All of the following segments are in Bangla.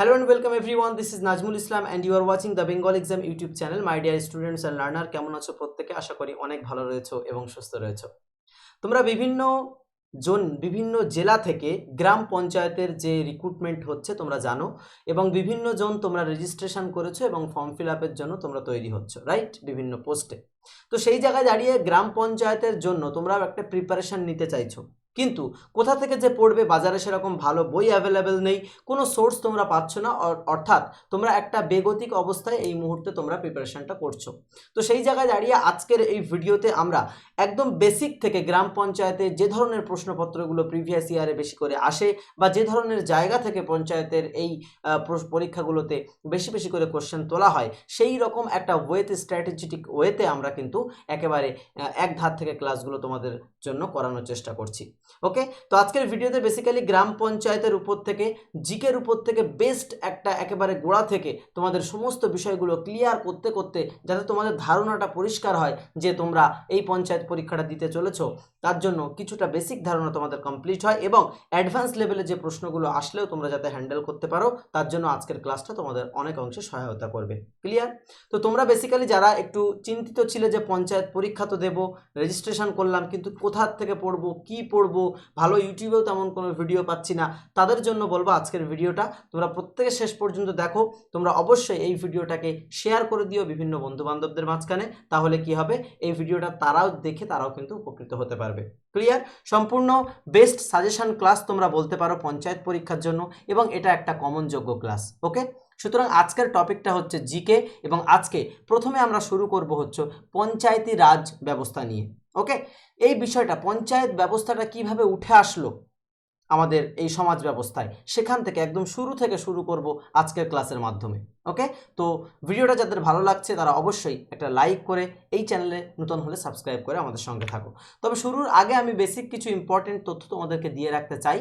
Hello and welcome everyone. This is Najmul Islam and you are watching the Bengal Exam YouTube channel. My dear students and learner, কেমন আছো প্রত্যেকে? আশা করি অনেক ভালো রয়েছো এবং সুস্থ রয়েছো। তোমরা বিভিন্ন জন, বিভিন্ন জেলা থেকে গ্রাম পঞ্চায়েতের যে রিক্রুটমেন্ট হচ্ছে তোমরা জানো এবং বিভিন্ন জন তোমরা রেজিস্ট্রেশন করেছ এবং ফর্ম ফিল আপের জন্য তোমরা তৈরি হচ্ছ রাইট বিভিন্ন পোস্টে তো সেই জায়গায় দাঁড়িয়ে গ্রাম পঞ্চায়েতের জন্য তোমরা একটা প্রিপারেশন নিতে চাইছো। কিন্তু কোথা থেকে যে পড়বে বাজারে সেরকম ভালো বই অ্যাভেলেবেল নেই, কোনো সোর্স তোমরা পাচ্ছ না অর্থাৎ তোমরা একটা বেগতিক অবস্থায় এই মুহূর্তে তোমরা প্রিপারেশনটা করছ। তো সেই জায়গায় দাঁড়িয়ে আজকের এই ভিডিওতে আমরা একদম বেসিক থেকে গ্রাম পঞ্চায়েতে যে ধরনের প্রশ্নপত্রগুলো প্রিভিয়াস ইয়ারে বেশি করে আসে বা যে ধরনের জায়গা থেকে পঞ্চায়েতের এই পরীক্ষাগুলোতে বেশি বেশি করে কোশ্চেন তোলা হয়, সেই রকম একটা ওয়েতে স্ট্র্যাটেজিটিক ওয়েতে আমরা কিন্তু একেবারে এক ধার থেকে ক্লাসগুলো তোমাদের জন্য করানোর চেষ্টা করছি। ওকে তো আজকের ভিডিওতে বেসিক্যালি গ্রাম পঞ্চায়েতের উপর থেকে, জিকের উপর থেকে বেস্ট একটা একেবারে গোড়া থেকে তোমাদের সমস্ত বিষয়গুলো ক্লিয়ার করতে করতে যাতে তোমাদের ধারণাটা পরিষ্কার হয় যে তোমরা এই পঞ্চায়েত পরীক্ষাটা দিতে চলেছো, তার জন্য কিছুটা বেসিক ধারণা তোমাদের কমপ্লিট হয় এবং অ্যাডভান্স লেভেলে যে প্রশ্নগুলো আসলেও তোমরা যাতে হ্যান্ডেল করতে পারো, তার জন্য আজকের ক্লাসটা তোমাদের অনেক অংশে সহায়তা করবে। ক্লিয়ার তো তোমরা বেসিক্যালি যারা একটু চিন্তিত ছিলে যে পঞ্চায়েত পরীক্ষা তো দেবো রেজিস্ট্রেশন করলাম, কিন্তু কোথার থেকে পড়ব, কি পড়ব ভালো ইউটিউবেও তেমন কোনো ভিডিও পাচ্ছি না। তাদের জন্য বলব আজকের ভিডিওটা তোমরা প্রত্যেকে শেষ পর্যন্ত দেখো। তোমরা অবশ্যই এই ভিডিওটাকে শেয়ার করে দিও বিভিন্ন বন্ধু বান্ধবদের মাঝখানে। তাহলে কি হবে? এই ভিডিওটা তারাও দেখে তারাও কিন্তু উপকৃত হতে পারবে। ক্লিয়ার সম্পূর্ণ বেস্ট সাজেশন ক্লাস তোমরা বলতে পারো পঞ্চায়েত পরীক্ষার জন্য এবং এটা একটা কমন যোগ্য ক্লাস ওকে সুতরাং আজকের টপিকটা হচ্ছে জিকে এবং আজকে প্রথমে আমরা শুরু করব হচ্ছে পঞ্চায়েতি রাজ ব্যবস্থা নিয়ে, ওকে? এই বিষয়টা, পঞ্চায়েত ব্যবস্থাটা কীভাবে উঠে আসলো আমাদের এই সমাজ ব্যবস্থায়, সেখান থেকে একদম শুরু থেকে শুরু করব আজকের ক্লাসের মাধ্যমে। ওকে তো ভিডিওটা যাদের ভালো লাগছে, তারা অবশ্যই একটা লাইক করে এই চ্যানেলে নতুন হলে সাবস্ক্রাইব করে আমাদের সঙ্গে থাকো। তবে শুরুর আগে আমি বেসিক কিছু ইম্পর্টেন্ট তথ্য তোমাদেরকে দিয়ে রাখতে চাই।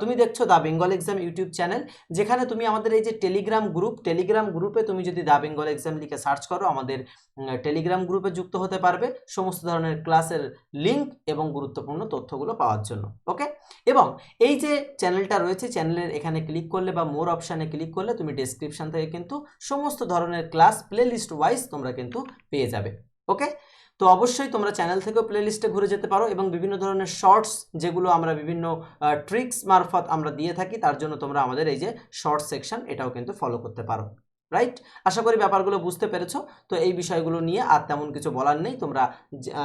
তুমি দেখছ the Bengal exam YouTube channel যেখানে তুমি আমাদের এই যে টেলিগ্রাম গ্রুপ টেলিগ্রাম গ্রুপে তুমি যদি দ্য বেঙ্গল এক্সাম লিখে সার্চ করো, আমাদের টেলিগ্রাম গ্রুপে যুক্ত হতে পারবে সমস্ত ধরনের ক্লাসের লিঙ্ক এবং গুরুত্বপূর্ণ তথ্যগুলো পাওয়ার জন্য। ওকে এবং এই যে চ্যানেলটা রয়েছে চ্যানেলের এখানে ক্লিক করলে বা মোর অপশানে ক্লিক করলে তুমি ডেসক্রিপশন থেকে কিন্তু সমস্ত ধরনের ক্লাস প্লে লিস্ট ওয়াইজ তোমরা কিন্তু পেয়ে যাবে ওকে তো অবশ্যই তোমরা চ্যানেল থেকেও প্লে লিস্টে ঘুরে যেতে পারো এবং বিভিন্ন ধরনের শর্টস যেগুলো আমরা বিভিন্ন ট্রিক্স মারফত আমরা দিয়ে থাকি, তার জন্য তোমরা আমাদের এই যে শর্ট সেকশন এটাও কিন্তু ফলো করতে পারো রাইট আশা করি ব্যাপারগুলো বুঝতে পেরেছ। তো এই বিষয়গুলো নিয়ে আর তেমন কিছু বলার নেই, তোমরা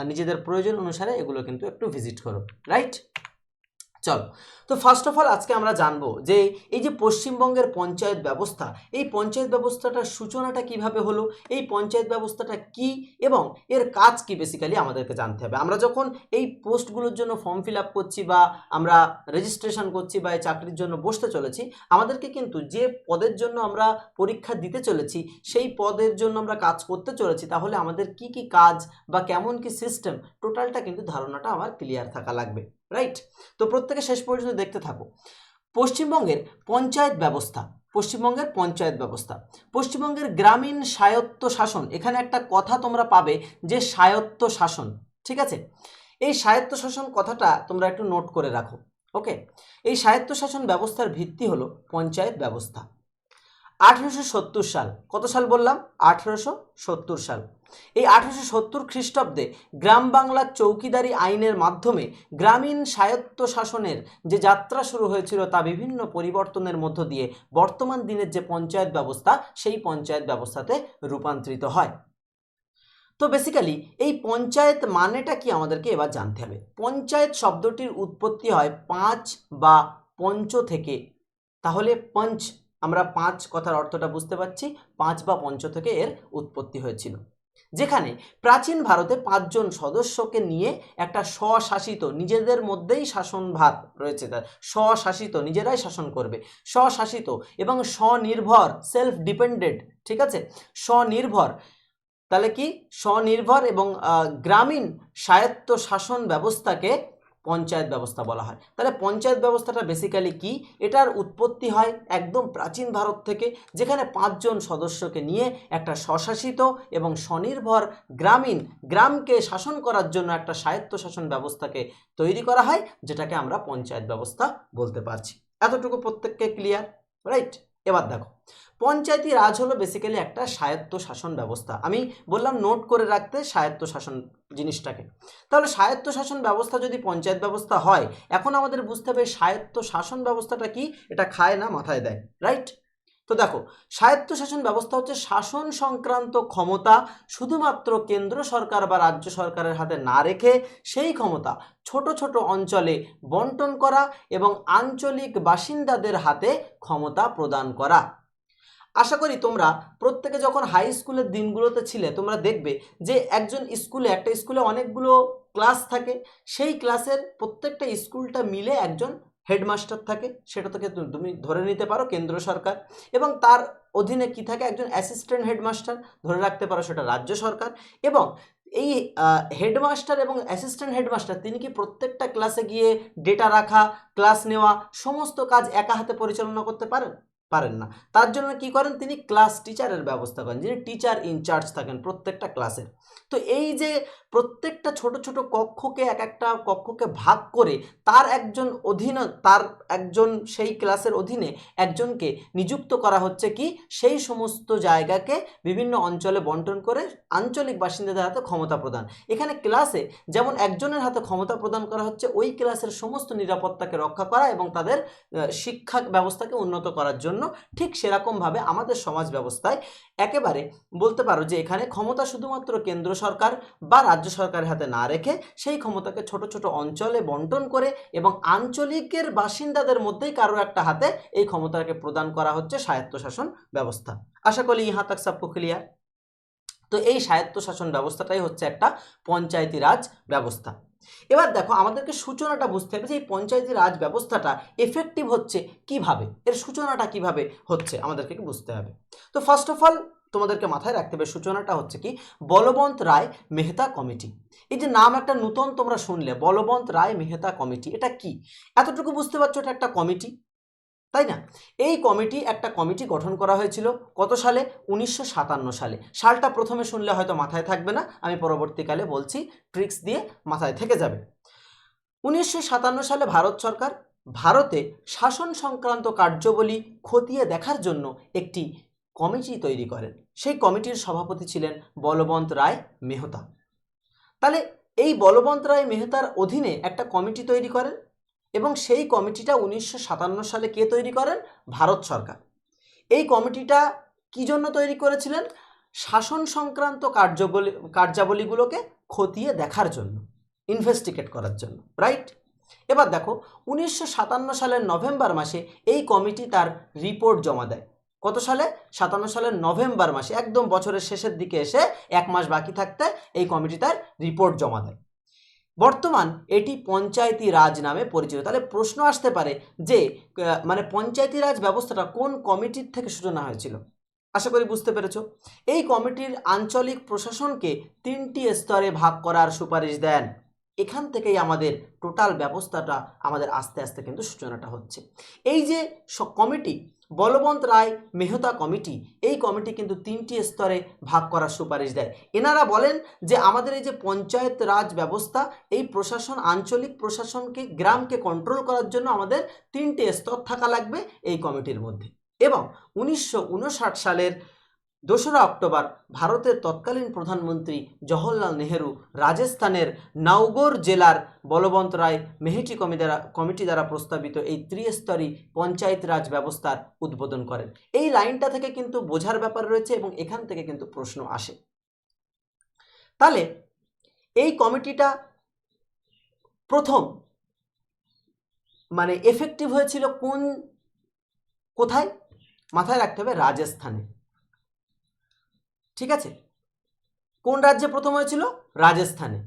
নিজেদের প্রয়োজন অনুসারে এগুলো কিন্তু একটু ভিজিট করো রাইট চলো, তো ফার্স্ট অফ অল আজকে আমরা জানব যে এই যে পশ্চিমবঙ্গের পঞ্চায়েত ব্যবস্থা, এই পঞ্চায়েত ব্যবস্থাটার সূচনাটা কীভাবে হলো, এই পঞ্চায়েত ব্যবস্থাটা কি এবং এর কাজ কি বেসিক্যালি আমাদেরকে জানতে হবে। আমরা যখন এই পোস্টগুলোর জন্য ফর্ম ফিল আপ করছি বা আমরা রেজিস্ট্রেশন করছি বা এই চাকরির জন্য বসতে চলেছি, আমাদেরকে কিন্তু যে পদের জন্য আমরা পরীক্ষা দিতে চলেছি, সেই পদের জন্য আমরা কাজ করতে চলেছি, তাহলে আমাদের কি কি কাজ বা কেমন কি সিস্টেম টোটালটা কিন্তু ধারণাটা আমার ক্লিয়ার থাকা লাগবে। রাইট তো প্রত্যেকে শেষ পর্যন্ত দেখতে থাকো। পশ্চিমবঙ্গের পঞ্চায়েত ব্যবস্থা, পশ্চিমবঙ্গের পঞ্চায়েত ব্যবস্থা, পশ্চিমবঙ্গের গ্রামীণ স্বায়ত্ত শাসন, এখানে একটা কথা তোমরা পাবে যে স্বায়ত্ত শাসন, ঠিক আছে? এই স্বায়ত্ত শাসন কথাটা তোমরা একটু নোট করে রাখো ওকে এই স্বায়ত্ত শাসন ব্যবস্থার ভিত্তি হলো পঞ্চায়েত ব্যবস্থা। আঠেরোশো সত্তর সাল, কত সাল বললাম? আঠেরোশো সত্তর সাল। এই আঠেরোশো সত্তর খ্রিস্টাব্দে গ্রাম বাংলার চৌকিদারি আইনের মাধ্যমে গ্রামীণ স্বায়ত্ত শাসনের যে যাত্রা শুরু হয়েছিল তা বিভিন্ন পরিবর্তনের মধ্য দিয়ে বর্তমান দিনের যে পঞ্চায়েত ব্যবস্থা, সেই পঞ্চায়েত ব্যবস্থাতে রূপান্তরিত হয়। তো বেসিক্যালি এই পঞ্চায়েত মানেটা কি আমাদেরকে এবার জানতে হবে। পঞ্চায়েত শব্দটির উৎপত্তি হয় পাঁচ বা পঞ্চ থেকে। তাহলে পঞ্চ আমরা পাঁচ কথার অর্থটা বুঝতে পারছি। পাঁচ বা পঞ্চ থেকে এর উৎপত্তি হয়েছিল। যেখানে প্রাচীন ভারতে পাঁচজন সদস্যকে নিয়ে একটা স্বশাসিত, নিজেদের মধ্যেই শাসনভার রয়েছে তার। স্বশাসিত, নিজেরাই শাসন করবে। স্বশাসিত এবং স্বনির্ভর সেলফ ডিপেন্ডেন্ট ঠিক আছে? স্বনির্ভর। তাহলে কি? স্বনির্ভর এবং গ্রামীণ স্বায়ত্ত শাসন ব্যবস্থাকে পঞ্চায়েত ব্যবস্থা বলা হয়। তাহলে পঞ্চায়েত ব্যবস্থাটা বেসিক্যালি কি? এটার উৎপত্তি হয় একদম প্রাচীন ভারত থেকে, যেখানে পাঁচজন সদস্যকে নিয়ে একটা স্বশাসিত এবং স্বনির্ভর গ্রামীণ, গ্রামকে শাসন করার জন্য একটা স্বায়ত্ত শাসন ব্যবস্থাকে তৈরি করা হয়, যেটাকে আমরা পঞ্চায়েত ব্যবস্থা বলতে পারছি। এতটুকু প্রত্যেককে ক্লিয়ার রাইট এবার দেখো পঞ্চায়েতি রাজ হলো বেসিক্যালি একটা স্বায়ত্ত শাসন ব্যবস্থা। আমি বললাম নোট করে রাখতে স্বায়ত্ত শাসন জিনিসটাকে। তাহলে স্বায়ত্ত শাসন ব্যবস্থা যদি পঞ্চায়েত ব্যবস্থা হয়, এখন আমাদের বুঝতে হবে স্বায়ত্ত শাসন ব্যবস্থাটা কি? এটা খায় না, মাথায় দেয় রাইট তো দেখো স্বায়ত্ত শাসন ব্যবস্থা হচ্ছে শাসন সংক্রান্ত ক্ষমতা শুধুমাত্র কেন্দ্র সরকার বা রাজ্য সরকারের হাতে না রেখে সেই ক্ষমতা ছোট ছোট অঞ্চলে বন্টন করা এবং আঞ্চলিক বাসিন্দাদের হাতে ক্ষমতা প্রদান করা। আশা করি তোমরা প্রত্যেকে যখন হাই স্কুলের দিনগুলোতে ছিলে, তোমরা দেখবে যে একজন স্কুলে একটা স্কুলে অনেকগুলো ক্লাস থাকে, সেই ক্লাসের প্রত্যেকটা স্কুলটা মিলে একজন হেডমাস্টার থাকে। সেটা থেকে তুমি ধরে নিতে পারো কেন্দ্র সরকার। এবং তার অধীনে কি থাকে? একজন অ্যাসিস্ট্যান্ট হেডমাস্টার ধরে রাখতে পারো সেটা রাজ্য সরকার। এবং এই হেডমাস্টার এবং অ্যাসিস্ট্যান্ট হেডমাস্টার তিনি কি প্রত্যেকটা ক্লাসে গিয়ে ডেটা রাখা ক্লাস নেওয়া, সমস্ত কাজ একা হাতে পরিচালনা করতে পারেন? পারেন না। তার জন্য কি করেন, তিনি ক্লাস টিচারের ব্যবস্থা করেন, যিনি টিচার ইনচার্জ থাকেন প্রত্যেকটা ক্লাসের তো এই যে প্রত্যেকটা ছোট ছোট কক্ষকে এক একটা কক্ষকে ভাগ করে তার একজন অধীন, তার একজন সেই ক্লাসের অধীনে একজনকে নিযুক্ত করা হচ্ছে কি, সেই সমস্ত জায়গাকে বিভিন্ন অঞ্চলে বন্টন করে আঞ্চলিক বাসিন্দাদের হাতে ক্ষমতা প্রদান। এখানে ক্লাসে যেমন একজনের হাতে ক্ষমতা প্রদান করা হচ্ছে, ওই ক্লাসের সমস্ত নিরাপত্তাকে রক্ষা করা এবং তাদের শিক্ষা ব্যবস্থাকে উন্নত করার জন্য ঠিক সেরকমভাবে আমাদের সমাজ ব্যবস্থায় একেবারে বলতে পারো যে এখানে ক্ষমতা শুধুমাত্র কেন্দ্র সরকার বা রাজ্য সরকারের হাতে না রেখে সেই ক্ষমতাকে ছোট ছোট অঞ্চলে বন্টন করে এবং আঞ্চলিকের বাসিন্দাদের মধ্যেই কারও একটা হাতে এই ক্ষমতাকে প্রদান করা হচ্ছে স্বায়ত্তশাসন ব্যবস্থা। আশা করি ইহা তাক ক্লিয়ার তো এই স্বায়ত্তশাসন ব্যবস্থাটাই হচ্ছে একটা পঞ্চায়েতি রাজ ব্যবস্থা। এবার দেখো আমাদেরকে সূচনাটা বুঝতে হবে যে এই পঞ্চায়েতি রাজ ব্যবস্থাটা এফেক্টিভ হচ্ছে কীভাবে? এর সূচনাটা কীভাবে হচ্ছে আমাদেরকে বুঝতে হবে। তো ফার্স্ট অফ অল তোমাদেরকে মাথায় রাখতে হবে সূচনাটা হচ্ছে কি? বলবন্ত রায় মেহতা কমিটি। এই যে নাম একটা নূতন তোমরা শুনলে, বলবন্ত রায় মেহতা কমিটি, এটা কি? এতটুকু বুঝতে পারছ এটা একটা কমিটি? তাই না? এই কমিটি একটা কমিটি গঠন করা হয়েছিল কত সালে? উনিশশো সাতান্ন সালে। সালটা প্রথমে শুনলে হয়তো মাথায় থাকবে না, আমি পরবর্তীকালে বলছি, ট্রিক্স দিয়ে মাথায় থেকে যাবে। উনিশশো সাতান্ন সালে ভারত সরকার ভারতে শাসন সংক্রান্ত কার্যবলী খতিয়ে দেখার জন্য একটি কমিটি তৈরি করেন। সেই কমিটির সভাপতি ছিলেন বলবন্ত রায় মেহতা। তাহলে এই বলবন্ত রায় মেহতার অধীনে একটা কমিটি তৈরি করেন? এবং সেই কমিটিটা উনিশশো সাতান্ন সালে কে তৈরি করেন? ভারত সরকার। এই কমিটিটা কি জন্য তৈরি করেছিলেন? শাসন সংক্রান্ত কার্যবলী, কার্যাবলীগুলোকে খতিয়ে দেখার জন্য ইনভেস্টিগেট করার জন্য রাইট এবার দেখো, উনিশশো সাতান্ন সালের নভেম্বর মাসে এই কমিটি তার রিপোর্ট জমা দেয়। কত সালে? সাতান্ন সালের নভেম্বর মাসে, একদম বছরের শেষের দিকে এসে এক মাস বাকি থাকতে এই কমিটি তার রিপোর্ট জমা দেয়। বর্তমান এটি পঞ্চায়েতি রাজ নামে পরিচিত। তাহলে প্রশ্ন আসতে পারে যে মানে পঞ্চায়েতি রাজ ব্যবস্থাটা কোন কমিটির থেকে সূচনা হয়েছিল? আশা করি বুঝতে পেরেছ। এই কমিটির আঞ্চলিক প্রশাসনকে তিনটি স্তরে ভাগ করার সুপারিশ দেন। এখান থেকেই আমাদের টোটাল ব্যবস্থাটা আমাদের আস্তে আস্তে কিন্তু সূচনাটা হচ্ছে। এই যে কমিটি বলবন্ত রায় মেহতা কমিটি, এই কমিটি কিন্তু তিনটি স্তরে ভাগ করার সুপারিশ দেয়। এনারা বলেন যে, আমাদের এই যে পঞ্চায়েত রাজ ব্যবস্থা, এই প্রশাসন, আঞ্চলিক প্রশাসনকে, গ্রামকে কন্ট্রোল করার জন্য আমাদের তিনটি স্তর থাকা লাগবে এই কমিটির মধ্যে। এবং উনিশশো উনষাট সালের দোসরা অক্টোবর ভারতের তৎকালীন প্রধানমন্ত্রী জওহরলাল নেহেরু রাজস্থানের নাওগর জেলার বলবন্ত রায় মেহেটি কমি দ্বারা, কমিটি দ্বারা প্রস্তাবিত এই ত্রিস্তরী পঞ্চায়েত রাজ ব্যবস্থার উদ্বোধন করেন। এই লাইনটা থেকে কিন্তু বোঝার ব্যাপার রয়েছে এবং এখান থেকে কিন্তু প্রশ্ন আসে। তাহলে এই কমিটিটা প্রথম মানে এফেক্টিভ হয়েছিল কোন, কোথায়? মাথায় রাখতে হবে রাজস্থানে। ঠিক আছে? কোন রাজ্যে প্রথম হয়েছিল? রাজস্থানে।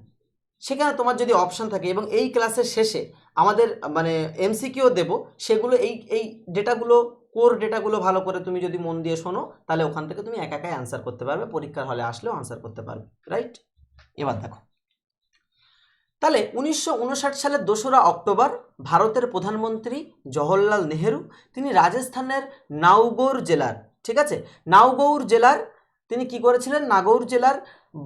সেখানে তোমার যদি অপশান থাকে এবং এই ক্লাসের শেষে আমাদের মানে এমসিকিউ দেব। সেগুলো এই এই ডেটাগুলো কোর ডেটাগুলো ভালো করে তুমি যদি মন দিয়ে শোনো, তাহলে ওখান থেকে তুমি একা একাই অ্যান্সার করতে পারবে। পরীক্ষার হলে আসলেও আনসার করতে পারবে। রাইট এবার দেখো। তাহলে উনিশশো উনষাট সালের দোসরা অক্টোবর ভারতের প্রধানমন্ত্রী জওহরলাল নেহেরু, তিনি রাজস্থানের নাওগৌর জেলার, ঠিক আছে? নাওগৌর জেলার তিনি কি করেছিলেন? নাগৌর জেলার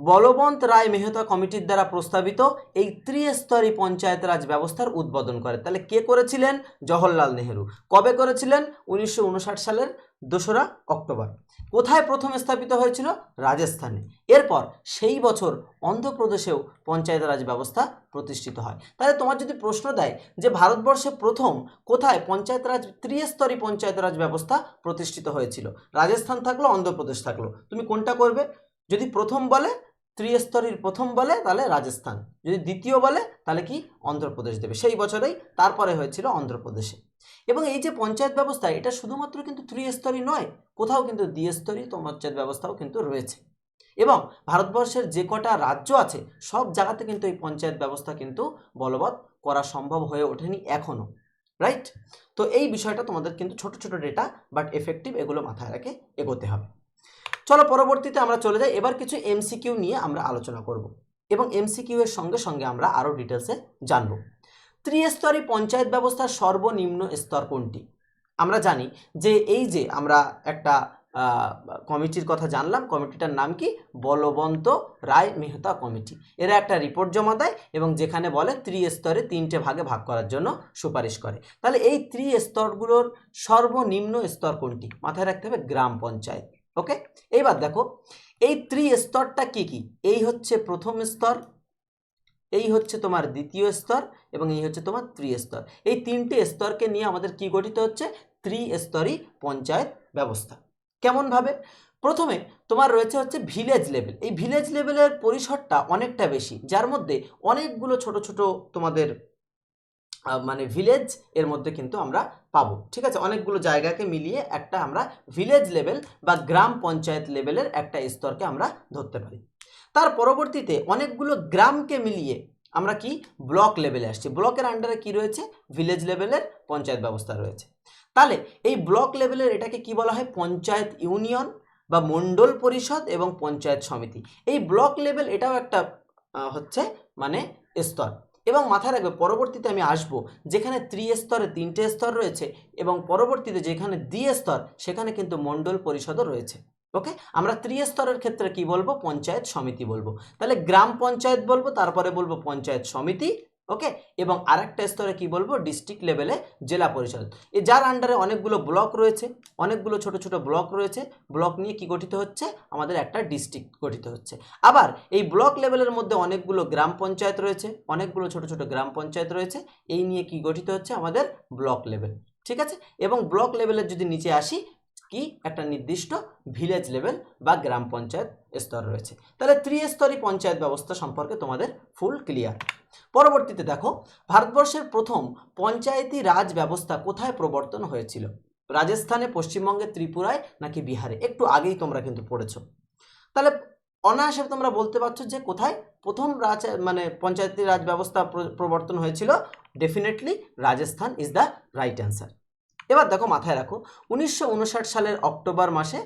বলবন্ত রায় মেহতা কমিটির দ্বারা প্রস্তাবিত এই ত্রিস্তরী পঞ্চায়েত রাজ ব্যবস্থার উদ্বোধন করে। তাহলে কে করেছিলেন? জওহরলাল নেহেরু। কবে করেছিলেন? উনিশশো উনষাট সালের দোসরা অক্টোবর। কোথায় প্রথম স্থাপিত হয়েছিল? রাজস্থানে। এরপর সেই বছর অন্ধ্রপ্রদেশেও পঞ্চায়েত রাজ ব্যবস্থা প্রতিষ্ঠিত হয়। তাহলে তোমার যদি প্রশ্ন দেয় যে ভারতবর্ষে প্রথম কোথায় পঞ্চায়েত রাজ, ত্রিস্তরী পঞ্চায়েত রাজ ব্যবস্থা প্রতিষ্ঠিত হয়েছিল? রাজস্থান থাকল, অন্ধ্রপ্রদেশ থাকল। তুমি কোনটা করবে? যদি প্রথম বলে ত্রিস্তরীর প্রথম বলে, তাহলে রাজস্থান। যদি দ্বিতীয় বলে, তাহলে কি? অন্ধ্রপ্রদেশ দেবে। সেই বছরেই তারপরে হয়েছিল অন্ধ্রপ্রদেশে। এবং এই যে পঞ্চায়েত ব্যবস্থা, এটা শুধুমাত্র কিন্তু ত্রিস্তরই নয়, কোথাও কিন্তু দ্বিস্তরী পঞ্চায়েত ব্যবস্থাও কিন্তু রয়েছে। এবং ভারতবর্ষের যে কটা রাজ্য আছে, সব জায়গাতে কিন্তু এই পঞ্চায়েত ব্যবস্থা কিন্তু বলবৎ করা সম্ভব হয়ে ওঠেনি এখনও রাইট তো এই বিষয়টা তোমাদের কিন্তু ছোট ছোট ডেটা বাট এফেক্টিভ এগুলো মাথায় রেখে এগোতে হবে। চলো পরবর্তীতে আমরা চলে যাই, এবার কিছু এমসিকিউ নিয়ে আমরা আলোচনা করব এবং এমসিকিউ এর সঙ্গে সঙ্গে আমরা আরও ডিটেলসে জানব। ত্রিস্তরী পঞ্চায়েত ব্যবস্থার সর্বনিম্ন স্তর কোনটি? আমরা জানি যে এই যে আমরা একটা কমিটির কথা জানলাম, কমিটিটার নাম কি? বলবন্ত রায় মেহতা কমিটি। এরা একটা রিপোর্ট জমা দেয় এবং যেখানে বলে ত্রিস্তরে তিনটে ভাগে ভাগ করার জন্য সুপারিশ করে। তাহলে এই ত্রিস্তরগুলোর সর্বনিম্ন স্তর কোনটি? মাথায় রাখতে হবে গ্রাম পঞ্চায়েত, ওকে? এইবার দেখো, এই ত্রিস্তরটা কি কি? এই হচ্ছে প্রথম স্তর এই হচ্ছে তোমার দ্বিতীয় স্তর এবং এই হচ্ছে তোমার ত্রিস্তর। এই তিনটে স্তরকে নিয়ে আমাদের কি গঠিত হচ্ছে? ত্রিস্তরী পঞ্চায়েত ব্যবস্থা। কেমনভাবে প্রথমে তোমার রয়েছে হচ্ছে ভিলেজ লেভেল এই ভিলেজ লেভেলের পরিসরটা অনেকটা বেশি। যার মধ্যে অনেকগুলো ছোট ছোট তোমাদের মানে ভিলেজ এর মধ্যে কিন্তু আমরা পাবো। ঠিক আছে? অনেকগুলো জায়গাকে মিলিয়ে একটা আমরা ভিলেজ লেভেল বা গ্রাম পঞ্চায়েত লেভেলের একটা স্তরকে আমরা ধরতে পারি। তার পরবর্তীতে অনেকগুলো গ্রামকে মিলিয়ে আমরা কি ব্লক লেভেলে আসছি। ব্লকের আন্ডারে কি রয়েছে? ভিলেজ লেভেলের পঞ্চায়েত ব্যবস্থা রয়েছে। তাহলে এই ব্লক লেভেলের এটাকে কি বলা হয়? পঞ্চায়েত ইউনিয়ন বা মণ্ডল পরিষদ এবং পঞ্চায়েত সমিতি। এই ব্লক লেভেল এটাও একটা হচ্ছে মানে স্তর। এবং মাথায় রাখবে, পরবর্তীতে আমি আসব যেখানে ত্রিস্তরে তিনটে স্তর রয়েছে এবং পরবর্তীতে যেখানে দ্বিস্তর, সেখানে কিন্তু মণ্ডল পরিষদও রয়েছে। ওকে? আমরা ত্রিস্তরের ক্ষেত্রে কি বলব? পঞ্চায়েত সমিতি বলব। তাহলে গ্রাম পঞ্চায়েত বলব, তারপরে বলব পঞ্চায়েত সমিতি, ওকে? এবং আরেকটা স্তরে কি বলব? ডিস্ট্রিক্ট লেভেলে জেলা পরিষদ। এ যার আন্ডারে অনেকগুলো ব্লক রয়েছে, অনেকগুলো ছোট ছোট ব্লক রয়েছে। ব্লক নিয়ে কি গঠিত হচ্ছে? আমাদের একটা ডিস্ট্রিক্ট গঠিত হচ্ছে। আবার এই ব্লক লেভেলের মধ্যে অনেকগুলো গ্রাম পঞ্চায়েত রয়েছে, অনেকগুলো ছোট ছোট গ্রাম পঞ্চায়েত রয়েছে। এই নিয়ে কি গঠিত হচ্ছে? আমাদের ব্লক লেভেল। ঠিক আছে? এবং ব্লক লেভেলের যদি নিচে আসি কি? একটা নির্দিষ্ট ভিলেজ লেভেল বা গ্রাম পঞ্চায়েত স্তর রয়েছে। তাহলে ত্রিস্তরী পঞ্চায়েত ব্যবস্থা সম্পর্কে তোমাদের ফুল ক্লিয়ার পরবর্তীতে দেখো, ভারতবর্ষের প্রথম পঞ্চায়েতি রাজ ব্যবস্থা কোথায় প্রবর্তন হয়েছিল? রাজস্থানে, পশ্চিমবঙ্গে, ত্রিপুরায় নাকি বিহারে? একটু আগেই তোমরা কিন্তু পড়েছ। তাহলে অনায়াসে তোমরা বলতে পারছ যে কোথায় প্রথম রাজ মানে পঞ্চায়েতি রাজ ব্যবস্থা প্রবর্তন হয়েছিল? Definitely Rajasthan is the right answer এবার দেখো মাথায় রাখো, উনিশশো উনষাট সালের অক্টোবর মাসে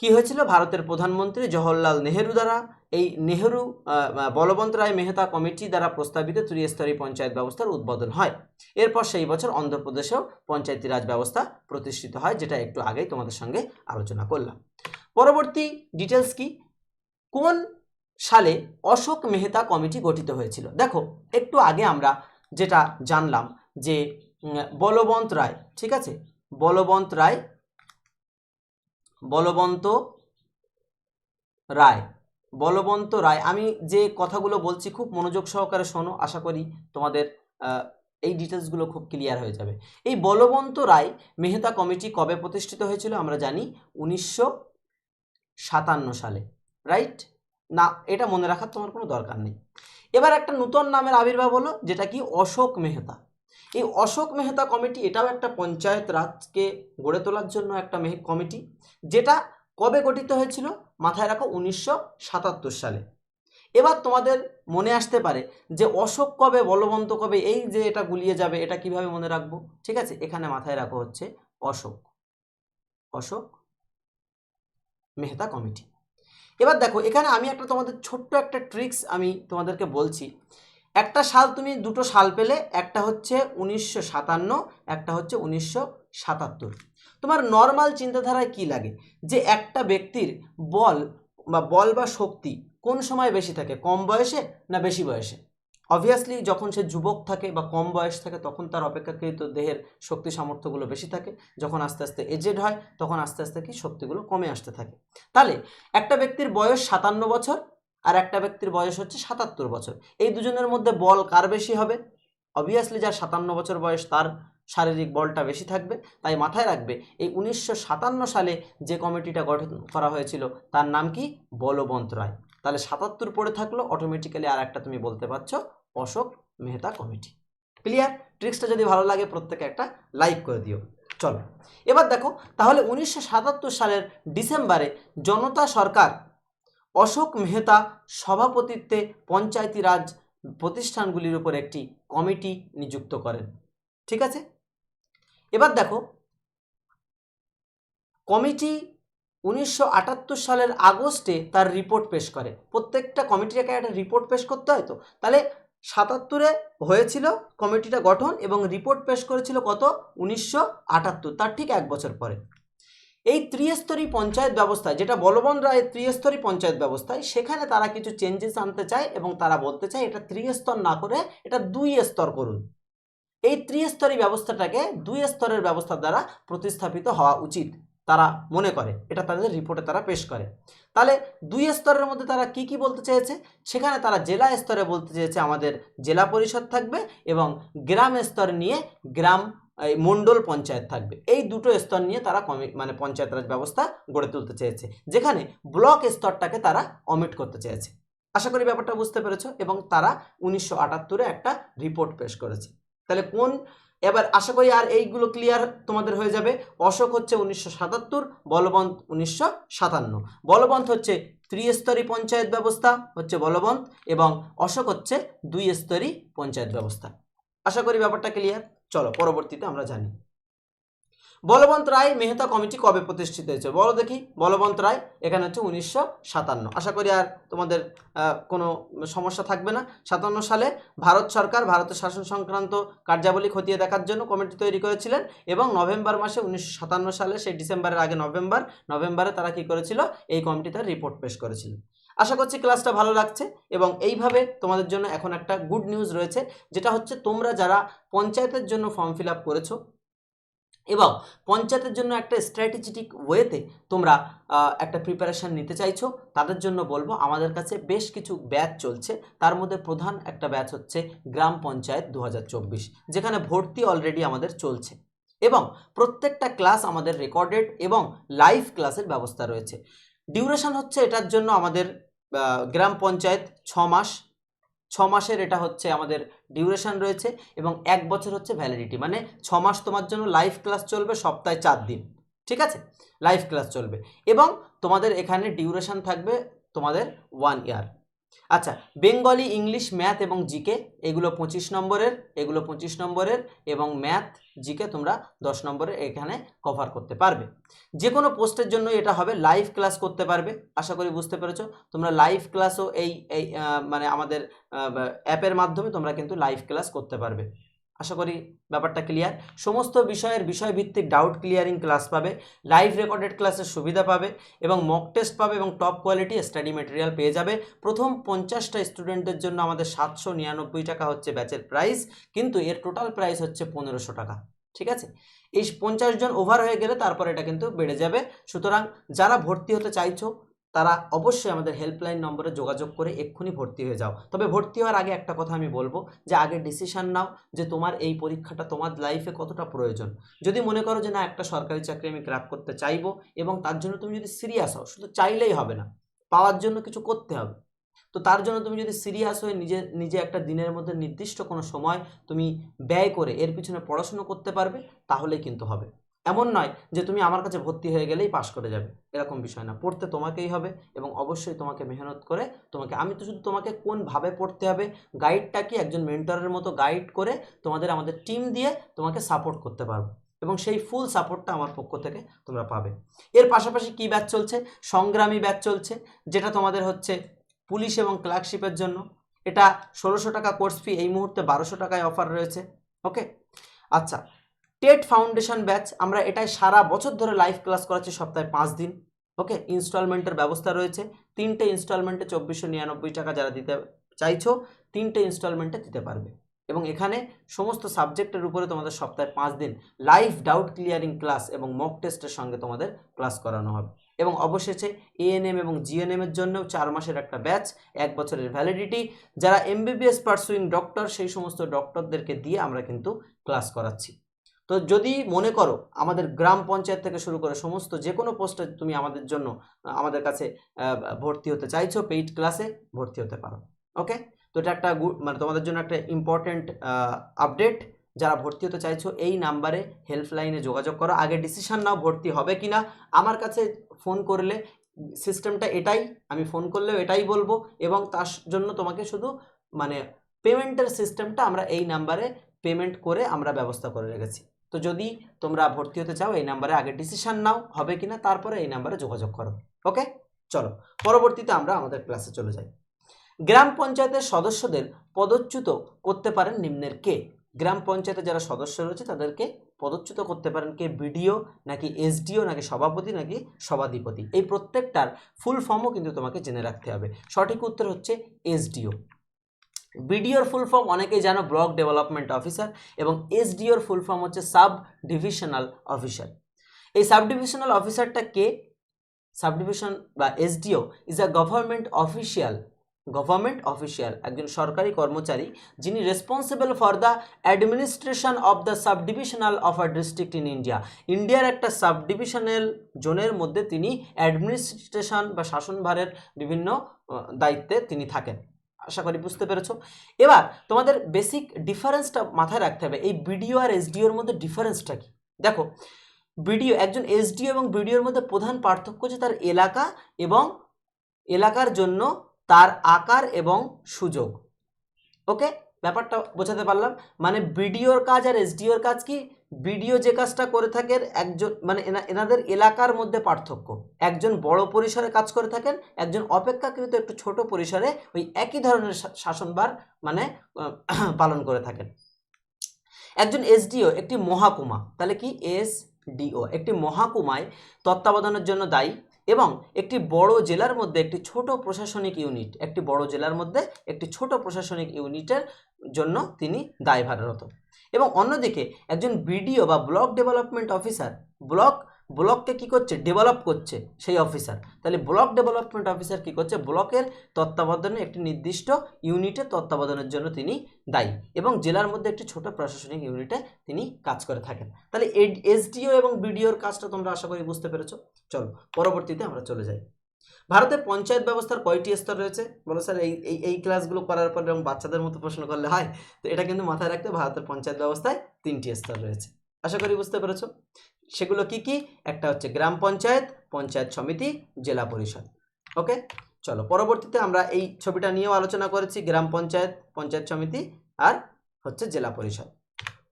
কি হয়েছিল? ভারতের প্রধানমন্ত্রী জওহরলাল নেহেরু দ্বারা এই নেহেরু বলবন্ত রায় মেহতা কমিটি দ্বারা প্রস্তাবিত ত্রিস্তরী পঞ্চায়েত ব্যবস্থার উদ্বোধন হয়। এরপর সেই বছর অন্ধ্রপ্রদেশেও পঞ্চায়েতি রাজ ব্যবস্থা প্রতিষ্ঠিত হয়, যেটা একটু আগেই তোমাদের সঙ্গে আলোচনা করলাম। পরবর্তী ডিটেলস কি? কোন সালে অশোক মেহতা কমিটি গঠিত হয়েছিল? দেখো, একটু আগে আমরা যেটা জানলাম যে বলবন্ত রায়, ঠিক আছে? বলবন্ত রায় বলবন্ত রায় বলবন্ত রায়। আমি যে কথাগুলো বলছি, খুব মনোযোগ সহকারে শোনো, আশা করি তোমাদের এই ডিটেলসগুলো খুব ক্লিয়ার হয়ে যাবে। এই বলবন্ত রায় মেহতা কমিটি কবে প্রতিষ্ঠিত হয়েছিল আমরা জানি উনিশশো সাতান্ন সালে, রাইট? না, এটা মনে রাখার তোমার কোনো দরকার নেই। এবার একটা নূতন নামের আবির্ভাব হলো, যেটা কি অশোক মেহতা। এই অশোক মেহতা কমিটি এটাও একটা পঞ্চায়েত রাজকে গড়ে তোলার জন্য একটা মেহ- কমিটি, যেটা কবে গঠিত হয়েছিল মাথায় রাখো উনিশশো সাতাত্তর সালে। এবার তোমাদের মনে আসতে পারে যে অশোক কবে, বলবন্ত কবে, এই যে এটা গুলিয়ে যাবে, এটা কীভাবে মনে রাখব? ঠিক আছে, এখানে মাথায় রাখো হচ্ছে অশোক অশোক মেহতা কমিটি। এবার দেখো, এখানে আমি একটা তোমাদের ছোট্ট একটা ট্রিক্স আমি তোমাদেরকে বলছি। একটা সাল তুমি দুটো সাল পেলে, একটা হচ্ছে উনিশশো সাতান্ন, একটা হচ্ছে উনিশশো সাতাত্তর। তোমার নর্মাল চিন্তাধারায় কি লাগে? যে একটা ব্যক্তির বল বা বল বা শক্তি কোন সময় বেশি থাকে? কম বয়সে না বেশি বয়সে? অবভিয়াসলি যখন সে যুবক থাকে বা কম বয়স থাকে, তখন তার অপেক্ষাকৃত দেহের শক্তি সামর্থ্যগুলো বেশি থাকে। যখন আস্তে আস্তে এজেড হয়, তখন আস্তে আস্তে কি শক্তিগুলো কমে আসতে থাকে। তাহলে, একটা ব্যক্তির বয়স সাতান্ন বছর আর একটা ব্যক্তির বয়স হচ্ছে সাতাত্তর বছর। এই দুজনের মধ্যে বল কার বেশি হবে? অবভিয়াসলি যার সাতান্ন বছর বয়স তার শারীরিক বলটা বেশি থাকবে, তাই মাথায় রাখবে, এই উনিশশো সাতান্ন সালে যে কমিটিটা গঠন করা হয়েছিল তার নাম কি? বলবন্ত রায়। তাহলে সাতাত্তর পড়ে থাকল অটোমেটিক্যালি আর একটা তুমি বলতে পারছ, অশোক মেহতা কমিটি। ক্লিয়ার ট্রিক্সটা যদি ভালো লাগে প্রত্যেকে একটা লাইক করে দিও। চলো। এবার দেখো, তাহলে উনিশশো সাতাত্তর সালের ডিসেম্বরে জনতা সরকার অশোক মেহতা সভাপতিত্বে পঞ্চায়েতি রাজ প্রতিষ্ঠানগুলির উপর একটি কমিটি নিযুক্ত করেন। ঠিক আছে? এবার দেখো, কমিটি উনিশশো আটাত্তর সালের আগস্টে তার রিপোর্ট পেশ করে। প্রত্যেকটা কমিটিকে একটা রিপোর্ট পেশ করতে হয় তো? তাহলে সাতাত্তরে হয়েছিল কমিটিটা গঠন এবং রিপোর্ট পেশ করেছিল কত? উনিশশো আটাত্তর, তার ঠিক এক বছর পরে। এই ত্রিস্তরী পঞ্চায়েত ব্যবস্থায় যেটা বলবন রায়ের ত্রিস্তরী পঞ্চায়েত ব্যবস্থায়, সেখানে তারা কিছু চেঞ্জেস আনতে চায় এবং তারা বলতে চায় এটা ত্রিস্তর না করে এটা দুই স্তর করুন। এই ত্রিস্তরী ব্যবস্থাটাকে দুই স্তরের ব্যবস্থা দ্বারা প্রতিস্থাপিত হওয়া উচিত, তারা মনে করে। এটা তাদের রিপোর্টে তারা পেশ করে। তাহলে দুই স্তরের মধ্যে তারা কি কি বলতে চেয়েছে? সেখানে তারা জেলা স্তরে বলতে চেয়েছে আমাদের জেলা পরিষদ থাকবে এবং গ্রাম স্তর নিয়ে গ্রাম এই মণ্ডল পঞ্চায়েত থাকবে। এই দুটো স্তর নিয়ে তারা কমি মানে পঞ্চায়েত রাজ ব্যবস্থা গড়ে তুলতে চেয়েছে, যেখানে ব্লক স্তরটাকে তারা অমিট করতে চেয়েছে। আশা করি ব্যাপারটা বুঝতে পেরেছ এবং তারা উনিশশো আটাত্তরে একটা রিপোর্ট পেশ করেছে। তাহলে কোন এবার আশা করি আর এইগুলো ক্লিয়ার তোমাদের হয়ে যাবে। অশোক হচ্ছে উনিশশো সাতাত্তর, বলবন্ত উনিশশো সাতান্ন। বলবন্ত হচ্ছে ত্রিস্তরী পঞ্চায়েত ব্যবস্থা হচ্ছে বলবন্ত এবং অশোক হচ্ছে দুই স্তরী পঞ্চায়েত ব্যবস্থা। আশা করি ব্যাপারটা ক্লিয়ার চলো পরবর্তীতে আমরা জানি। বলবন্ত রায় মেহতা কমিটি কবে প্রতিষ্ঠিত হয়েছে? বলো দেখি, বলবন্ত রায় এখানে হচ্ছে উনিশশো সাতান্ন। আশা করি আর তোমাদের কোনো সমস্যা থাকবে না। সাতান্ন সালে ভারত সরকার ভারতের শাসন সংক্রান্ত কার্যাবলী খতিয়ে দেখার জন্য কমিটি তৈরি করেছিলেন এবং নভেম্বর মাসে উনিশশো সাতান্ন সালে, সেই ডিসেম্বরের আগে নভেম্বর, নভেম্বরে তারা কি করেছিল? এই কমিটি তার রিপোর্ট পেশ করেছিল। আশা করছি ক্লাসটা ভালো লাগছে এবং এইভাবে তোমাদের জন্য এখন একটা গুড নিউজ রয়েছে, যেটা হচ্ছে তোমরা যারা পঞ্চায়েতের জন্য ফর্ম ফিল আপ করেছ এবং পঞ্চায়েতের জন্য একটা স্ট্র্যাটেজিটিক ওয়েতে তোমরা একটা প্রিপারেশান নিতে চাইছো, তাদের জন্য বলব আমাদের কাছে বেশ কিছু ব্যাচ চলছে। তার মধ্যে প্রধান একটা ব্যাচ হচ্ছে গ্রাম পঞ্চায়েত দু হাজার চব্বিশ, যেখানে ভর্তি অলরেডি আমাদের চলছে এবং প্রত্যেকটা ক্লাস আমাদের রেকর্ডেড এবং লাইভ ক্লাসের ব্যবস্থা রয়েছে। ডিউরেশন হচ্ছে এটার জন্য আমাদের গ্রাম পঞ্চায়েত ছ মাস। ছ মাসের এটা হচ্ছে আমাদের ডিউরেশন রয়েছে এবং এক বছর হচ্ছে ভ্যালিডিটি মানে ছ মাস তোমার জন্য লাইভ ক্লাস চলবে সপ্তাহে চার দিন। ঠিক আছে? লাইভ ক্লাস চলবে। এবং তোমাদের এখানে ডিউরেশন থাকবে তোমাদের ওয়ান ইয়ার আচ্ছা বেঙ্গলি, ইংলিশ, ম্যাথ এবং জিকে, এগুলো পঁচিশ নম্বরের, এগুলো পঁচিশ নম্বরের এবং ম্যাথ, জিকে তোমরা দশ নম্বরের এখানে কভার করতে পারবে। যে কোনো পোস্টের জন্য এটা হবে লাইভ ক্লাস করতে পারবে, আশা করি বুঝতে পেরেছ। তোমরা লাইভ ক্লাসও এই এই মানে আমাদের অ্যাপের মাধ্যমে তোমরা কিন্তু লাইভ ক্লাস করতে পারবে। আশা করি ব্যাপারটা ক্লিয়ার সমস্ত বিষয়ের বিষয়ভিত্তিক ডাউট ক্লিয়ারিং ক্লাস পাবে লাইভ রেকর্ডেড ক্লাসের সুবিধা পাবে এবং মক টেস্ট পাবে এবং টপ কোয়ালিটি স্টাডি মেটেরিয়াল পেয়ে যাবে। প্রথম পঞ্চাশটা স্টুডেন্টদের জন্য আমাদের সাতশো নিরানব্বই টাকা হচ্ছে ব্যাচের প্রাইস কিন্তু এর টোটাল প্রাইস হচ্ছে পনেরোশো টাকা। ঠিক আছে? এই পঞ্চাশ জন ওভার হয়ে গেলে তারপর এটা কিন্তু বেড়ে যাবে। সুতরাং যারা ভর্তি হতে চাইছো তারা অবশ্যই আমাদের হেল্পলাইন নম্বরে যোগাযোগ করে এক্ষুনি ভর্তি হয়ে যাও। তবে ভর্তি হওয়ার আগে একটা কথা আমি বলব যে, আগে ডিসিশান নাও যে, তোমার এই পরীক্ষাটা তোমার লাইফে কতটা প্রয়োজন। যদি মনে করো যে, না, একটা সরকারি চাকরি আমি ক্র্যাক করতে চাইব এবং তার জন্য তুমি যদি সিরিয়াস হও, শুধু চাইলেই হবে না, পাওয়ার জন্য কিছু করতে হবে। তো তার জন্য তুমি যদি সিরিয়াস হয়ে নিজে নিজে একটা দিনের মধ্যে নির্দিষ্ট কোনো সময় তুমি ব্যয় করে এর পিছনে পড়াশুনো করতে পারবে, তাহলেই কিন্তু হবে। এমন নয় যে তুমি আমার কাছে ভর্তি হয়ে গেলেই পাশ করে যাবে। এরকম বিষয় না। পড়তে তোমাকেই হবে এবং অবশ্যই তোমাকে মেহনত করে তোমাকে, আমি তো শুধু তোমাকে কোনভাবে পড়তে হবে গাইডটা কি একজন মেন্টরের মতো গাইড করে তোমাদের, আমাদের টিম দিয়ে তোমাকে সাপোর্ট করতে পারব। এবং সেই ফুল সাপোর্টটা আমার পক্ষ থেকে তোমরা পাবে। এর পাশাপাশি কি ব্যাচ চলছে? সংগ্রামী ব্যাচ চলছে, যেটা তোমাদের হচ্ছে পুলিশ এবং ক্লার্কশিপের জন্য। এটা ষোলোশো টাকা কোর্স ফি এই মুহূর্তে বারোশো টাকায় অফার রয়েছে। ওকে আচ্ছা টেট ফাউন্ডেশন ব্যাচ, আমরা এটাই সারা বছর ধরে লাইভ ক্লাস করাচ্ছি সপ্তাহে পাঁচ দিন। ওকে, ইনস্টলমেন্টের ব্যবস্থা রয়েছে। তিনটে ইনস্টলমেন্টে চব্বিশশো নিরানব্বই টাকা যারা দিতে চাইছো, তিনটে ইনস্টলমেন্টে দিতে পারবে। এবং এখানে সমস্ত সাবজেক্টের উপরে তোমাদের সপ্তাহে পাঁচ দিন লাইভ ডাউট ক্লিয়ারিং ক্লাস এবং মক টেস্টের সঙ্গে তোমাদের ক্লাস করানো হবে। এবং অবশেষে এএনএম এবং জিএনএম এর জন্যও চার মাসের একটা ব্যাচ, এক বছরের ভ্যালিডিটি। যারা এমবিবিএস পার্সুইং ডক্টর, সেই সমস্ত ডক্টরদেরকে দিয়ে আমরা কিন্তু ক্লাস করাচ্ছি। তো যদি মনে করো আমাদের গ্রাম পঞ্চায়েত থেকে শুরু করে সমস্ত যে কোনো পোস্টে তুমি আমাদের জন্য, আমাদের কাছে ভর্তি হতে চাইছো পেইড ক্লাসে ভর্তি হতে পারো ওকে তো এটা একটা মানে তোমাদের জন্য একটা ইম্পর্টেন্ট আপডেট যারা ভর্তি হতে চাইছো, এই নাম্বারে হেল্পলাইনে যোগাযোগ করো। আগে ডিসিশন নাও ভর্তি হবে কি না আমার কাছে ফোন করলে সিস্টেমটা এটাই, আমি ফোন করলেও এটাই বলব এবং তার জন্য তোমাকে শুধু মানে পেমেন্টের সিস্টেমটা আমরা এই নাম্বারে পেমেন্ট করে আমরা ব্যবস্থা করে রেখেছি। তো যদি তোমরা ভর্তি হতে চাও, এই নাম্বারে আগে ডিসিশন নাও, হবে কিনা তারপরে এই নাম্বারে যোগাযোগ করো। ওকে? চলো, পরবর্তীতে আমরা আমাদের ক্লাসে চলে যাই। গ্রাম পঞ্চায়েতের সদস্যদের পদচ্যুত করতে পারেন নিম্নের কে? গ্রাম পঞ্চায়েতে যারা সদস্য রয়েছে, তাদেরকে পদচ্যুত করতে পারেন কে? বিডিও, নাকি এসডিও, নাকি সভাপতি, নাকি সভাধিপতি? এই প্রত্যেকটার ফুল ফর্মও কিন্তু তোমাকে জেনে রাখতে হবে। সঠিক উত্তর হচ্ছে এসডিও। বিডিওর ফুল ফর্ম অনেকেই জানো ব্লক ডেভেলপমেন্ট অফিসার এবং এসডিওর ফুল ফর্ম হচ্ছে সাব ডিভিশনাল অফিসার এই সাব ডিভিশনাল অফিসারটা কে সাব ডিভিশন বা SDO is a government official government official একজন সরকারি কর্মচারী, যিনি responsible for the administration of the sub divisional of a district in India ইন্ডিয়ার একটা সাব ডিভিশনাল জোনের মধ্যে তিনি অ্যাডমিনিস্ট্রেশন বা শাসনভারের বিভিন্ন দায়িত্বে তিনি থাকেন। আশা করি বুঝতে পেরেছ। এবার তোমাদের বেসিক ডিফারেন্সটা মাথায় রাখতে হবে। এই বিডিও আর এসডিওর মধ্যে ডিফারেন্সটা কি? দেখো বিডিও একজন এসডিও এবং বিডিওর মধ্যে প্রধান পার্থক্য হচ্ছে তার এলাকা এবং এলাকার জন্য তার আকার এবং সুযোগ। ওকে ব্যাপারটা বোঝাতে পারলাম? মানে বিডিওর কাজ আর এসডিওর কাজ কি? বিডিও যে কাজটা করে থাকেন, একজন মানে এনা- এনাদের এলাকার মধ্যে পার্থক্য। একজন বড় পরিসরে কাজ করে থাকেন, একজন অপেক্ষাকৃত একটু ছোট পরিসরে ওই একই ধরনের শা- শাসনভার মানে পালন করে থাকেন। একজন এসডিও, একটি মহাকুমা, তাহলে কি? এস এসডিও, একটি মহাকুমায় তত্ত্বাবধানের জন্য দায়ী এবং একটি বড় জেলার মধ্যে একটি ছোট প্রশাসনিক ইউনিট, একটি বড় জেলার মধ্যে একটি ছোট প্রশাসনিক ইউনিটের জন্য তিনি দায়ভাররত। এবং অন্যদিকে একজন বিডিও বা ব্লক ডেভেলপমেন্ট অফিসার, ব্লক, ব্লককে কি করছে? ডেভেলপ করছে সেই অফিসার। তাহলে ব্লক ডেভেলপমেন্ট অফিসার কি করছে? ব্লকের তত্ত্বাবধানে একটি নির্দিষ্ট ইউনিটে তত্ত্বাবধানের জন্য তিনি দায়ী এবং জেলার মধ্যে একটি ছোট প্রশাসনিক ইউনিটে তিনি কাজ করে থাকেন। তাহলে এসডিও এবং বিডিওর কাজটা তোমরা আশা করি বুঝতে পেরেছ। চলো, পরবর্তীতে আমরা চলে যাই। ভারতে পঞ্চায়েত ব্যবস্থার কয়টি স্তর রয়েছে? বলো স্যার এই এই এই ক্লাসগুলো করার পর এবং বাচ্চাদের মতো প্রশ্ন করলে হয়। তো এটা কিন্তু মাথায় রাখতে ভারতের পঞ্চায়েত ব্যবস্থায় তিনটি স্তর রয়েছে। আশা করি বুঝতে পেরেছ। সেগুলো কি কি? একটা হচ্ছে গ্রাম পঞ্চায়েত পঞ্চায়েত সমিতি, জেলা পরিষদ। ওকে? চলো, পরবর্তীতে আমরা এই ছবিটা নিয়েও আলোচনা করেছি, গ্রাম পঞ্চায়েত পঞ্চায়েত সমিতি আর হচ্ছে জেলা পরিষদ।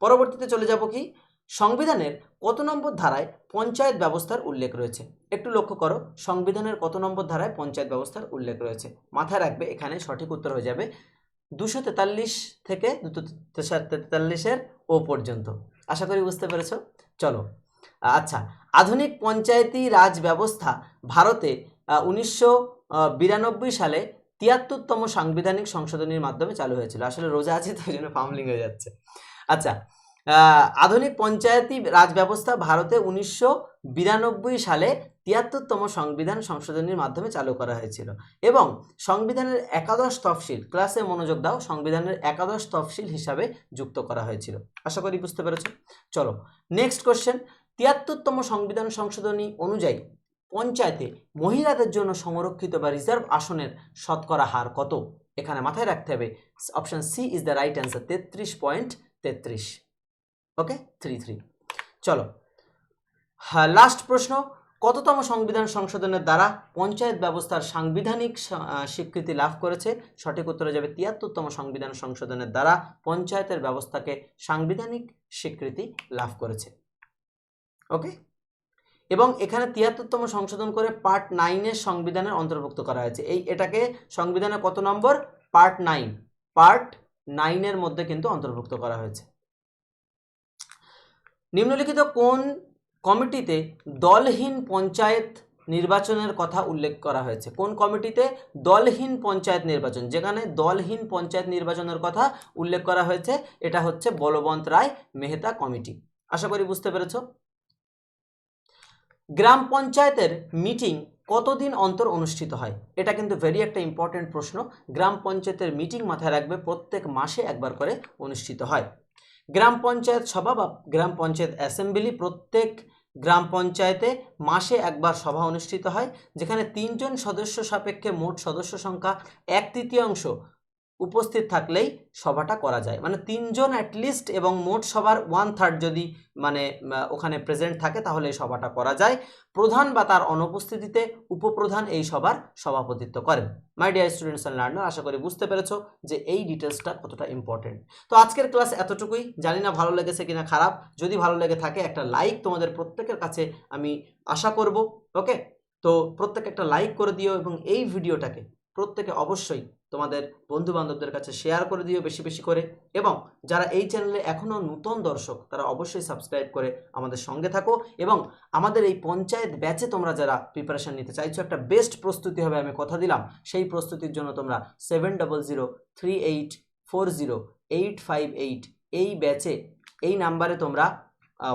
পরবর্তীতে চলে যাব কি? সংবিধানের কত নম্বর ধারায় পঞ্চায়েত ব্যবস্থার উল্লেখ রয়েছে? একটু লক্ষ্য করো, সংবিধানের কত নম্বর ধারায় পঞ্চায়েত ব্যবস্থার উল্লেখ রয়েছে? মাথায় রাখবে, এখানে সঠিক উত্তর হয়ে যাবে দুশো তেতাল্লিশ থেকে দুশো তেতাল্লিশের ও পর্যন্ত। আশা করি বুঝতে পেরেছ? চলো। আচ্ছা আধুনিক পঞ্চায়েতি রাজ ব্যবস্থা ভারতে উনিশশো বিরানব্বই সালে তিয়াত্তরতম সাংবিধানিক সংশোধনীর মাধ্যমে চালু হয়েছিল। আসলে রোজা আছে তো ওই জন্য ফার্মলিং হয়ে যাচ্ছে। আচ্ছা আধুনিক পঞ্চায়েতি রাজ ব্যবস্থা ভারতে উনিশশো বিরানব্বই সালে তিয়াত্তরতম সংবিধান সংশোধনীর মাধ্যমে চালু করা হয়েছিল। এবং সংবিধানের একাদশ তফসিল, ক্লাসে মনোযোগ দাও, সংবিধানের একাদশ তফসিল হিসাবে যুক্ত করা হয়েছিল। আশা করি বুঝতে পেরেছ? চলো নেক্সট কোশ্চেন তিয়াত্তরতম সংবিধান সংশোধনী অনুযায়ী পঞ্চায়েতে মহিলাদের জন্য সংরক্ষিত বা রিজার্ভ আসনের শতকরা হার কত? এখানে মাথায় রাখতে হবে। Option C is the right answer তেত্রিশ পয়েন্ট তেত্রিশ। ওকে থ্রি থ্রি চলো। হ্যাঁ লাস্ট প্রশ্ন। কততম সংবিধান সংশোধনের দ্বারা পঞ্চায়েত ব্যবস্থার সাংবিধানিক স্বীকৃতি লাভ করেছে? সঠিক উত্তরে যাবে তিয়াত্তরতম সংবিধান সংশোধনের দ্বারা পঞ্চায়েতের ব্যবস্থাকে সাংবিধানিক স্বীকৃতি লাভ করেছে। ওকে এবং এখানে তিয়াত্তরতম সংশোধন করে পার্ট নাইনের সংবিধানের অন্তর্ভুক্ত করা হয়েছে। এই, এটাকে সংবিধানের কত নম্বর? পার্ট নাইন পার্ট নাইনের মধ্যে কিন্তু অন্তর্ভুক্ত করা হয়েছে। নিম্নলিখিত কোন কমিটিতে দলহীন পঞ্চায়েত নির্বাচনের কথা উল্লেখ করা হয়েছে? কোন কমিটিতে দলহীন পঞ্চায়েত নির্বাচন? যেখানে দলহীন পঞ্চায়েত নির্বাচনের কথা উল্লেখ করা হয়েছে, এটা হচ্ছে বলবন্ত রায় মেহতা কমিটি। আশা করি বুঝতে পেরেছ? গ্রাম পঞ্চায়েতের মিটিং কতদিন অন্তর অনুষ্ঠিত হয়? এটা কিন্তু ভেরি একটা ইম্পর্টেন্ট প্রশ্ন। গ্রাম পঞ্চায়েতের মিটিং মাথায় রাখবে প্রত্যেক মাসে একবার করে অনুষ্ঠিত হয়। গ্রাম পঞ্চায়েত সভা বা গ্রাম পঞ্চায়েত অ্যাসেম্বলি প্রত্যেক গ্রাম পঞ্চায়েতে মাসে একবার সভা অনুষ্ঠিত হয়, যেখানে তিনজন সদস্য সাপেক্ষে মোট সদস্য সংখ্যা এক তৃতীয়াংশ। উপস্থিত থাকলেই সভাটা করা যায়। মানে তিনজন অ্যাটলিস্ট এবং মোট সভার ওয়ান থার্ড যদি মানে ওখানে প্রেজেন্ট থাকে তাহলে এই সভাটা করা যায়। প্রধান বা তার অনুপস্থিতিতে উপপ্রধান এই সভার সভাপতিত্ব করেন। My dear students and learner আশা করি বুঝতে পেরেছ যে এই ডিটেলসটা কতটা ইম্পর্টেন্ট তো আজকের ক্লাস এতটুকুই। জানি না ভালো লেগেছে কিনা খারাপ। যদি ভালো লেগে থাকে একটা লাইক তোমাদের প্রত্যেকের কাছে আমি আশা করব ওকে তো প্রত্যেকে একটা লাইক করে দিও এবং এই ভিডিওটাকে প্রত্যেকে অবশ্যই তোমাদের বন্ধু বান্ধবদের কাছে শেয়ার করে দিও বেশি বেশি করে। এবং যারা এই চ্যানেলে এখনও নতুন দর্শক, তারা অবশ্যই সাবস্ক্রাইব করে আমাদের সঙ্গে থাকো। এবং আমাদের এই পঞ্চায়েত ব্যাচে তোমরা যারা প্রিপারেশন নিতে চাইছো, একটা বেস্ট প্রস্তুতি হবে আমি কথা দিলাম। সেই প্রস্তুতির জন্য তোমরা seven double zero three eight four zero eight five eight এই ব্যাচে এই নাম্বারে তোমরা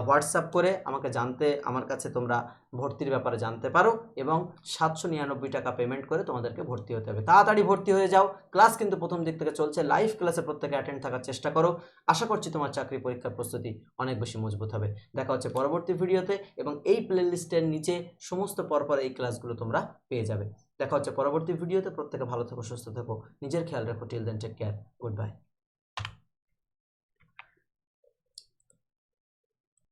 হোয়াটসঅ্যাপ করে আমাকে জানতে, আমার কাছে তোমরা ভর্তির ব্যাপারে জানতে পারো এবং সাতশো নিরানব্বই টাকা পেমেন্ট করে তোমাদেরকে ভর্তি হতে হবে। তাড়াতাড়ি ভর্তি হয়ে যাও। ক্লাস কিন্তু প্রথম দিক থেকে চলছে। লাইভ ক্লাসে প্রত্যেকে অ্যাটেন্ড থাকার চেষ্টা করো। আশা করছি তোমার চাকরি পরীক্ষার প্রস্তুতি অনেক বেশি মজবুত হবে। দেখা হচ্ছে পরবর্তী ভিডিওতে এবং এই প্লেলিস্টের নিচে সমস্ত পরপর এই ক্লাসগুলো তোমরা পেয়ে যাবে। দেখা হচ্ছে পরবর্তী ভিডিওতে। প্রত্যেকে ভালো থেকো, সুস্থ থেকো। নিজের খেয়াল রাখো। Till then take care good bye